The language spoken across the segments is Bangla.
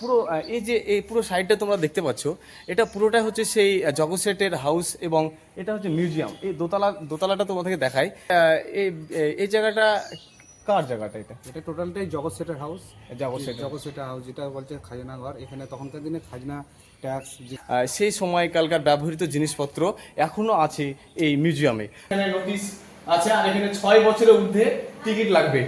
পুরো এই যে এই পুরো সাইডটা তোমরা দেখতে পাচ্ছ এটা পুরোটা হচ্ছে সেই আহ, জগৎ সেটের হাউস এবং এটা হচ্ছে মিউজিয়াম এই দোতলা দোতলাটা তোমাদেরকে দেখাই। আহ, এই এই জায়গাটা কার জায়গাটা এটা? এটা টোটালটাই জগৎ সেটের হাউস জগৎ সেট জগৎ সেটের হাউস যেটা বলছে খাজনা ঘর। এখানে তখনকার দিনে খাজনা ট্যাক্স সেই সময়কালকার ব্যবহৃত জিনিসপত্র এখনও আছে এই মিউজিয়ামে এখানে নোটিশ আছে আর এখানে ছয় বছরের ঊর্ধ্বে টিকিট লাগবে।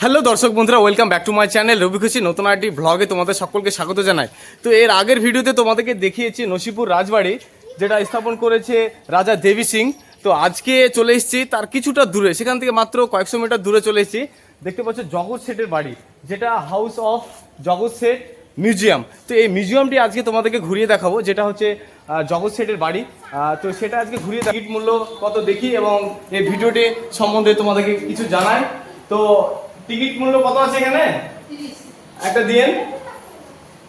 হ্যালো দর্শক বন্ধুরা welcome back to my channel Rabi Khushi, নতুন একটি ব্লগে তোমাদের সকলকে স্বাগত জানাই। তো এর আগের ভিডিওতে তোমাদেরকে দেখিয়েছি নসিপুর রাজবাড়ি, যেটা স্থাপন করেছে রাজা দেবী সিং। তো আজকে চলে এসেছি তার কিছুটা দূরে, সেখান থেকে মাত্র কয়েকশো মিটার দূরে চলে এসেছি। দেখতে পাচ্ছ জগৎ সেটের বাড়ি, যেটা house of Jagat Seth museum তো এই মিউজিয়ামটি আজকে তোমাদেরকে ঘুরিয়ে দেখাবো, যেটা হচ্ছে জগৎ সেটের বাড়ি। তো সেটা আজকে ঘুরিয়ে টিকিট মূল্য কত দেখি এবং এই ভিডিওটি সম্বন্ধে তোমাদেরকে কিছু জানাই। তো টিকিট মূল্য কত আছে এখানে? একটা দিন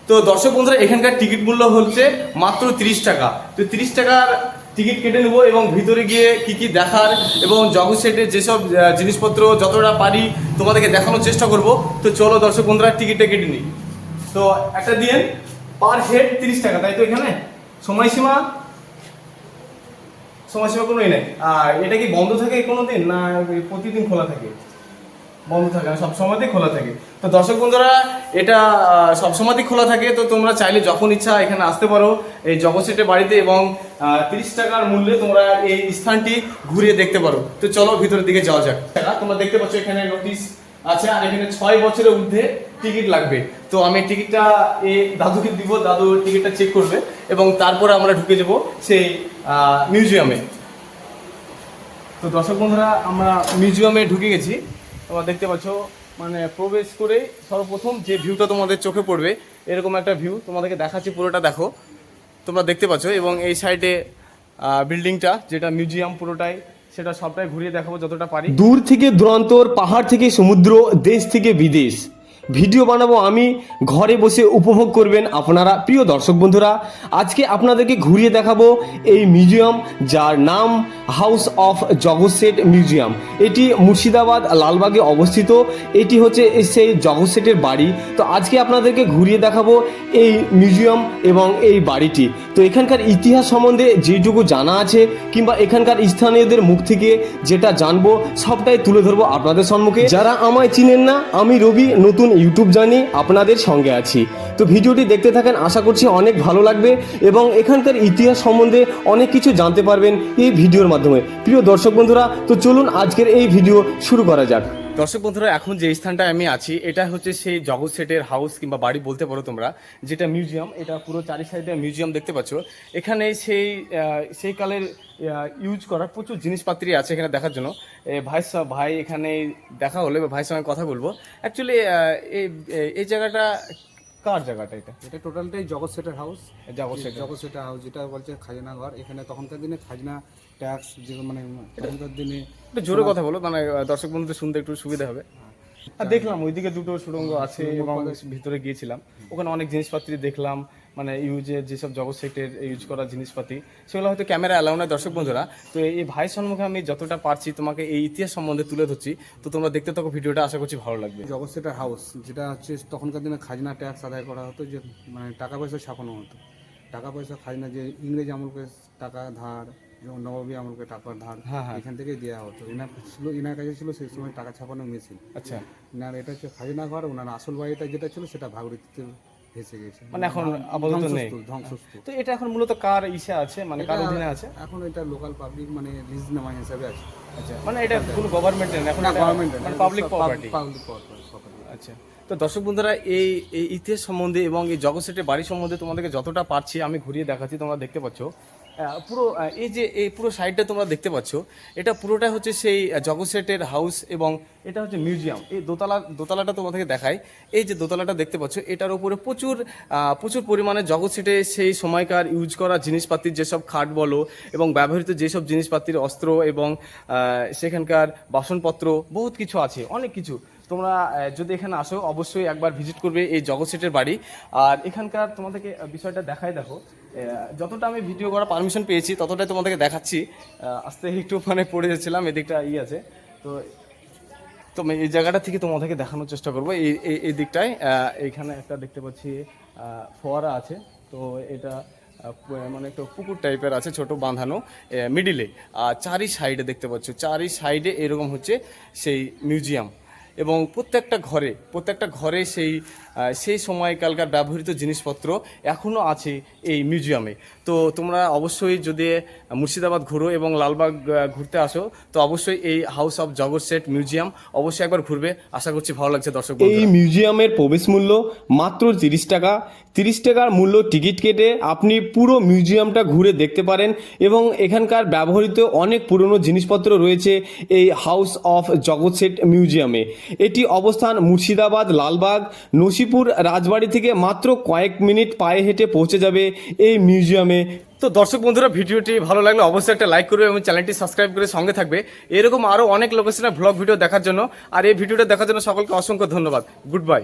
তো দর্শক বন্ধুরা এখানকার টিকিট মূল্য হচ্ছে মাত্র তিরিশ টাকা। তো তিরিশ টাকার টিকিট কেটে নেব এবং ভিতরে গিয়ে কি কি দেখার এবং জগৎ সেটের যেসব জিনিসপত্র যতটা পারি তোমাদেরকে দেখানোর চেষ্টা করব। তো চলো দর্শক বন্ধুরা টিকিটটা কেটে নিই। তো একটা দিন পার হেড তিরিশ টাকা তাই তো এখানে? সময়সীমা? সময়সীমা কোনোই নেই। আর এটা কি বন্ধ থাকে কোনো দিন না প্রতিদিন খোলা থাকে? বন্ধ থাকে না সবসময়তেই খোলা থাকে। তো দর্শক বন্ধুরা, এটা সবসময়তেই খোলা থাকে। তো তোমরা চাইলে যখন ইচ্ছা এখানে আসতে পারো এই জগৎসেটের বাড়িতে এবং তিরিশ টাকার মূল্যে তোমরা এই স্থানটি ঘুরিয়ে দেখতে পারো। তো চলো ভিতরের দিকে যাওয়া যাক। তোমরা দেখতে পাচ্ছ এখানে নোটিশ আছে আর এখানে ছয় বছরের ঊর্ধ্বে টিকিট লাগবে। তো আমি টিকিটটা, এ দাদুকে দিব, দাদু টিকিটটা চেক করবে এবং তারপরে আমরা ঢুকে যাব সেই মিউজিয়ামে। তো দর্শক বন্ধুরা, আমরা মিউজিয়ামে ঢুকে গেছি। তোমরা দেখতে পাচ্ছ মানে প্রবেশ করে সর্বপ্রথম যে ভিউটা তোমাদের চোখে পড়বে, এরকম একটা ভিউ তোমাদেরকে দেখাচ্ছি, পুরোটা দেখো। তোমরা দেখতে পাচ্ছ, এবং এই সাইডে বিল্ডিংটা যেটা মিউজিয়াম পুরোটাই, সেটা সবটাই ঘুরিয়ে দেখাবো যতটা পারি। দূর থেকে দূরান্তর, পাহাড় থেকে সমুদ্র, দেশ থেকে বিদেশ। ভিডিও বানাবো আমি, ঘরে বসে উপভোগ করবেন আপনারা প্রিয় দর্শক বন্ধুরা। আজকে আপনাদেরকে ঘুরিয়ে দেখাবো এই মিউজিয়াম যার নাম হাউস অফ জগৎসেট মিউজিয়াম। এটি মুর্শিদাবাদ লালবাগে অবস্থিত, এটি হচ্ছে সেই জগৎসেটের বাড়ি। তো আজকে আপনাদেরকে ঘুরিয়ে দেখাবো এই মিউজিয়াম এবং এই বাড়িটি। তো এখানকার ইতিহাস সম্বন্ধে যেটুকু জানা আছে কিংবা এখানকার স্থানীয়দের মুখ থেকে যেটা জানব, সবটাই তুলে ধরবো আপনাদের সম্মুখে। যারা আমায় চিনেন না, আমি রবি, নতুন ইউটিউব জানি আপনাদের সঙ্গে আছি। তো ভিডিওটি দেখতে থাকেন, আশা করছি অনেক ভালো লাগবে এবং এখানকার ইতিহাস সম্বন্ধে অনেক কিছু জানতে পারবেন এই ভিডিওর মাধ্যমে। প্রিয় দর্শক বন্ধুরা, তো চলুন আজকের এই ভিডিও শুরু করা যাক। দর্শক বন্ধুরা এখন যে স্থানটায় আমি আছি এটা হচ্ছে সেই জগৎ সেটের হাউস কিংবা বাড়ি বলতে পারো তোমরা যেটা মিউজিয়াম এটা পুরো চারি সাইডে মিউজিয়াম দেখতে পাচ্ছ। এখানে সেই সেই কালের ইউজ করা প্রচুর জিনিসপাত্রই আছে এখানে দেখার জন্য। ভাই ভাই এখানে দেখা হলে বা ভাইয়ের সঙ্গে কথা বলব। অ্যাকচুয়ালি এই এই জায়গাটা কার জায়গাটা এটা? এটা টোটালটাই জগৎ সেটের হাউস জগৎ সেটের। জগৎ সেটের হাউস যেটা বলছে খাজনা ঘর। এখানে তখনকার দিনে খাজনা ট্যাক্স যে মানে তখনকার দিনে একটু জোরে কথা বলো মানে দর্শক বন্ধুদের শুনতে একটু সুবিধা হবে। আর দেখলাম ওইদিকে দুটো সুড়ঙ্গ আছে এবং ভিতরে গিয়েছিলাম। ওখানে অনেক জিনিসপাতি দেখলাম মানে ইউজের যেসব জগৎ সেটের ইউজ করা জিনিসপাতি সেগুলো হয়তো ক্যামেরা অ্যালাউ নয় দর্শক বন্ধুরা। তো এই ভাই সম্মুখে আমি যতটা পারছি তোমাকে এই ইতিহাস সম্বন্ধে তুলে ধরছি তো তোমরা দেখতে থাকো ভিডিওটা আশা করছি ভালো লাগবে। জগৎ সেটের হাউস যেটা হচ্ছে তখনকার দিনে খাজনা ট্যাক্স আদায় করা হতো যে মানে টাকা পয়সা ছাপানো হতো। টাকা পয়সা খাজনা যে ইংরেজ আমলকে টাকা ধার যেমন নবাবী আমলকে টাকা ধার হ্যাঁ, হ্যাঁ। এখান থেকে দেওয়া হতো। এনার ছিল এনার কাছে ছিল সেই সময় টাকা ছাপানো মেশিন। আচ্ছা। এনার এটা হচ্ছে খাজনা ঘর ওনার আসল বাড়িটা যেটা ছিল সেটা ভাগরিতে ভেসে গেছে। মানে এখন আপাতত নেই। ধ্বংসস্তূপ, তো এটা এখন মূলত কার ইসে আছে? মানে কার অধীনে আছে? এখন এটা লোকাল পাবলিক মানে লিজ নেওয়া হিসাবে আছে। আচ্ছা মানে এটা কোনো গভর্নমেন্টের এখন গভর্নমেন্ট মানে পাবলিক প্রপার্টি পাবলিক প্রপার্টি আচ্ছা। তো দর্শক বন্ধুরা এই এই ইতিহাস সম্বন্ধে এবং এই জগৎ সেটের বাড়ি সম্বন্ধে তোমাদেরকে যতটা পারছি আমি ঘুরিয়ে দেখাচ্ছি তোমরা দেখতে পাচ্ছ। পুরো এই যে এই পুরো সাইডটা তোমরা দেখতে পাচ্ছ এটা পুরোটা হচ্ছে সেই আহ, জগৎ সেটের হাউস এবং এটা হচ্ছে মিউজিয়াম এই দোতলা দোতলাটা তোমাদেরকে দেখায় এই যে দোতলাটা দেখতে পাচ্ছ এটার উপরে প্রচুর প্রচুর পরিমাণে জগৎ সেটে সেই সময়কার ইউজ করা জিনিসপাতির যেসব খাট বলো এবং ব্যবহৃত যেসব জিনিসপাতির অস্ত্র এবং সেখানকার বাসনপত্র বহুত কিছু আছে অনেক কিছু। তোমরা যদি এখানে আসো অবশ্যই একবার ভিজিট করবে এই জগৎ সেটের বাড়ি। আর এখানকার তোমাদেরকে বিষয়টা দেখাই দেখো। যতটা আমি ভিডিও করার পারমিশন পেয়েছি, ততটাই তোমাদেরকে দেখাচ্ছি। আস্তে একটু মানে পড়ে যাচ্ছিলাম, এদিকটা ই আছে। তো তো এই জায়গাটা থেকে তোমাদেরকে দেখানোর চেষ্টা করব। এই- এই দিকটায় এইখানে একটা দেখতে পাচ্ছি ফোয়ারা আছে। তো এটা মানে একটা পুকুর টাইপের আছে, ছোট বাঁধানো মিডিলে আর চারি সাইডে দেখতে পাচ্ছ, চারি সাইডে এরকম হচ্ছে সেই মিউজিয়াম এবং প্রত্যেকটা ঘরে প্রত্যেকটা ঘরে সেই সেই সময়কালকার ব্যবহৃত জিনিসপত্র এখনও আছে এই মিউজিয়ামে। তো তোমরা অবশ্যই যদি মুর্শিদাবাদ ঘুরো এবং লালবাগ ঘুরতে আসো তো অবশ্যই এই house of Jagat Seth museum অবশ্যই একবার ঘুরবে। আশা করছি ভালো লাগছে দর্শক এই মিউজিয়ামের প্রবেশ মূল্য মাত্র তিরিশ টাকা। তিরিশ টাকার মূল্য টিকিট কেটে আপনি পুরো মিউজিয়ামটা ঘুরে দেখতে পারেন এবং এখানকার ব্যবহৃত অনেক পুরনো জিনিসপত্র রয়েছে এই হাউস অফ জগৎ সেট মিউজিয়ামে এটি অবস্থান মুর্শিদাবাদ, লালবাগ, নসিপুর, রাজবাড়ি থেকে মাত্র কয়েক মিনিট পায়ে হেঁটে পৌঁছে যাবে এই মিউজিয়ামে। তো দর্শক বন্ধুরা, ভিডিওটি ভালো লাগলে অবশ্যই একটা লাইক করবে এবং চ্যানেলটি সাবস্ক্রাইব করে সঙ্গে থাকবে। এরকম আরও অনেক লোকেশনের ভ্লগ ভিডিও দেখার জন্য। আর এই ভিডিওটা দেখার জন্য সকলকে অসংখ্য ধন্যবাদ। Good bye